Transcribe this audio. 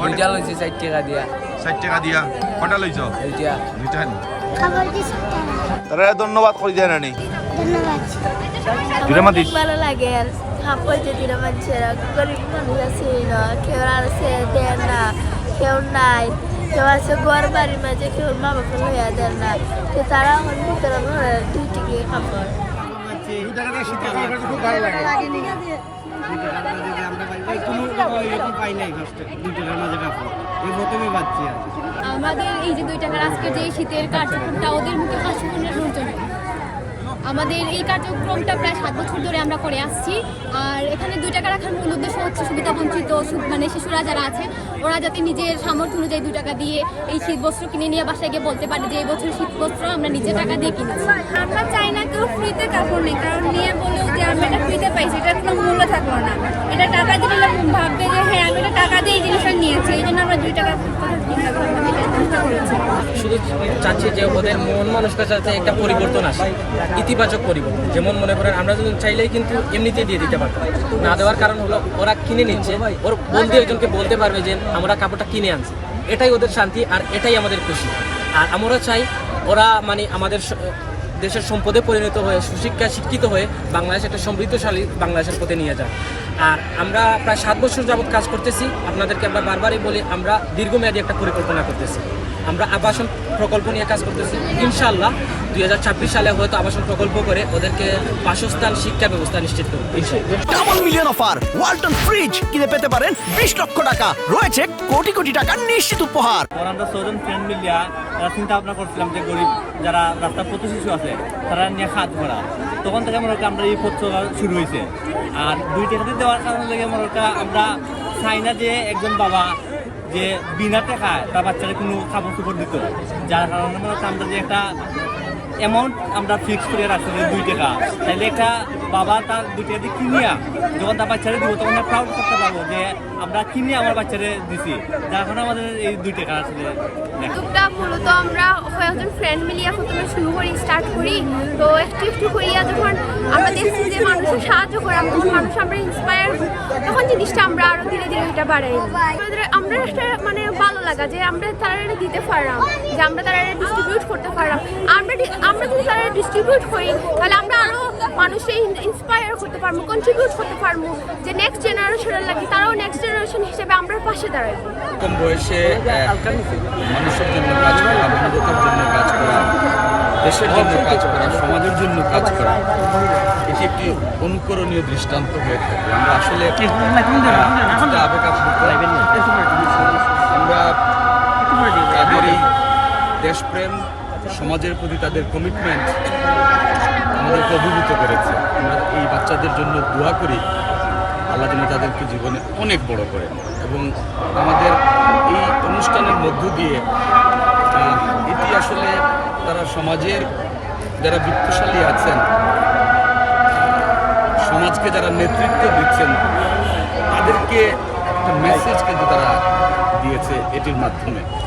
দুইটা লইছি ষাট টাকা দিয়া। ষাট টাকা দিয়া। কটা লইছ দুইটা দুইটা নি। খাবার দিছি তারা ধন্যবাদ করি দেয় নানি ধন্যবাদ। ভালো লাগে। আর খাপড় যদি না মানুষেরা গরিব মানুষ আছে না কেউ আর আছে দেয় না কেউ নাই। কেউ আছে ঘর বাড়ির মাঝে কেউ মা বাবা লইয়া দেয় না। তো তারা আমার ভিতরে ঘরে দুই টিকে খাপড় আমাদের এই যে দুই টাকার আজকে যে শীতের কার্যক্রমটা ওদের মুখে হাসি আমাদের এই কার্যক্রমটা প্রায় সাত বছর ধরে আমরা করে আসছি। আর এখানে দুই টাকা রাখার মূল উদ্দেশ্য হচ্ছে সুবিধা বঞ্চিত সু- মানে শিশুরা যারা আছে ওরা যাতে নিজের সামর্থ্য অনুযায়ী দুই টাকা দিয়ে এই শীত বস্ত্র কিনে নিয়ে বাসায় গিয়ে বলতে পারে যে এই বছর শীত বস্ত্র আমরা নিজের টাকা দিয়ে কিনেছি। আমরা চাই না কেউ ফ্রিতে কাপড় নেই কারণ নিয়ে বলেও যে আমরা এটা ফ্রিতে পাইছি এটার কোনো মূল্য থাকল না। এটা টাকা দিলে ভাববে যে হ্যাঁ আমি এটা টাকা দিয়ে এই জিনিসটা নিয়েছি, এই জন্য আমরা দুই টাকা শুধু চাচ্ছি যে ওদের মন মানসিকতা যাতে একটা পরিবর্তন আসে, ইতিবাচক পরিবর্তন। যেমন মনে করেন, আমরা যদি চাইলেই কিন্তু এমনিতেই দিয়ে দিতে পারতাম। না দেওয়ার কারণ হলো, ওরা কিনে নিচ্ছে, ওর বন্ধু একজনকে বলতে পারবে যে, আমরা কাপড়টা কিনে আনছি। এটাই ওদের শান্তি আর এটাই আমাদের খুশি। আর আমরা চাই, ওরা মানে আমাদের দেশের সম্পদে পরিণত হয়ে, সুশিক্ষায় শিক্ষিত হয়ে বাংলাদেশ একটা সমৃদ্ধশালী বাংলাদেশের পথে নিয়ে যায় আর আমরা প্রায় সাত বছর যাবৎ কাজ করতেছি। আপনাদেরকে আমরা বারবারই বলি, আমরা দীর্ঘমেয়াদী একটা পরিকল্পনা করতেছি। আমরা আবাসন প্রকল্প নিয়ে কাজ করতেছি। ইনশাআল্লাহ দুই হাজার ছাব্বিশ সালে হয়তো আবাসন প্রকল্প করে ওদেরকে বাসস্থান শিক্ষা ব্যবস্থা নিশ্চিত করব double million offer Walton fridge কিনে পেতে পারেন বিশ লক্ষ টাকা। রয়েছে কোটি কোটি টাকার নিশ্চিত উপহার। আমরা ছজন ফ্রেন্ড মিলিয়া চিন্তা ভাবনা করছিলাম যে গরিব যারা রাস্তার পথ শিশু আছে তারা নিয়ে খাত ভরা। তখন থেকে মনে হচ্ছে আমরা এই পথ শুরু হয়েছে। আর দুই টাকাতে দেওয়ার কারণে লেগে মনে আমরা চাই না যে একজন বাবা যে বিনা টাকায় তার বাচ্চারা কোনো কাপড় চোপড় দিত। যার কারণে মনে হচ্ছে আমরা যে একটা অ্যামাউন্ট আমরা ফিক্স করে রাখছি দুই টাকা। তাহলে একটা বাবা তার দুই টাকা দিয়ে কিনিয়া যখন তার বাচ্চারা দিব, তখন প্রাউড করতে পারব যে আমরা কিনে আমার বাচ্চারে দিছি। যার কারণে আমাদের এই দুই টাকা আসলে। উদ্যোগটা মূলত আমরা কয়েকজন ফ্রেন্ড মিলিয়ে প্রথমে শুরু করি স্টার্ট করি। তো একটু একটু হইয়া যখন আমরা দেখছি যে মানুষের সাহায্য করে, আমরা মানুষ আমরা ইন্সপায়ার তখন জিনিসটা আমরা আরও ধীরে ধীরে এটা বাড়াই। আমরা একটা মানে লাগা যে আমরা তারা দিতে পারলাম যে আমরা তারা ডিস্ট্রিবিউট করতে পারলাম। আমরা আমরা যদি তারা ডিস্ট্রিবিউট করি তাহলে আমরা আরও মানুষকে ইন্সপায়ার করতে পারব কন্ট্রিবিউট করতে পারব যে নেক্সট জেনারেশনের লাগে তারাও নেক্সট জেনারেশন হিসেবে আমরা পাশে দাঁড়াবো। কম বয়সে মানুষের জন্য কাজ করা মানবতার জন্য কাজ করা দেশের জন্য কাজ করা সমাজের জন্য কাজ করা এটি একটি অনুকরণীয় দৃষ্টান্ত হয়ে থাকে। আমরা আসলে সমাজের প্রতি তাদের কমিটমেন্ট আমাদেরকে অভিভূত করেছে। আমরা এই বাচ্চাদের জন্য দোয়া করি, আল্লাহ যেন তাদেরকে জীবনে অনেক বড় করে। এবং আমাদের এই অনুষ্ঠানের মধ্য দিয়ে এটি আসলে তারা সমাজের যারা বৃত্তশালী আছেন, সমাজকে যারা নেতৃত্ব দিচ্ছেন, তাদেরকে একটা মেসেজ কিন্তু তারা দিয়েছে এটির মাধ্যমে।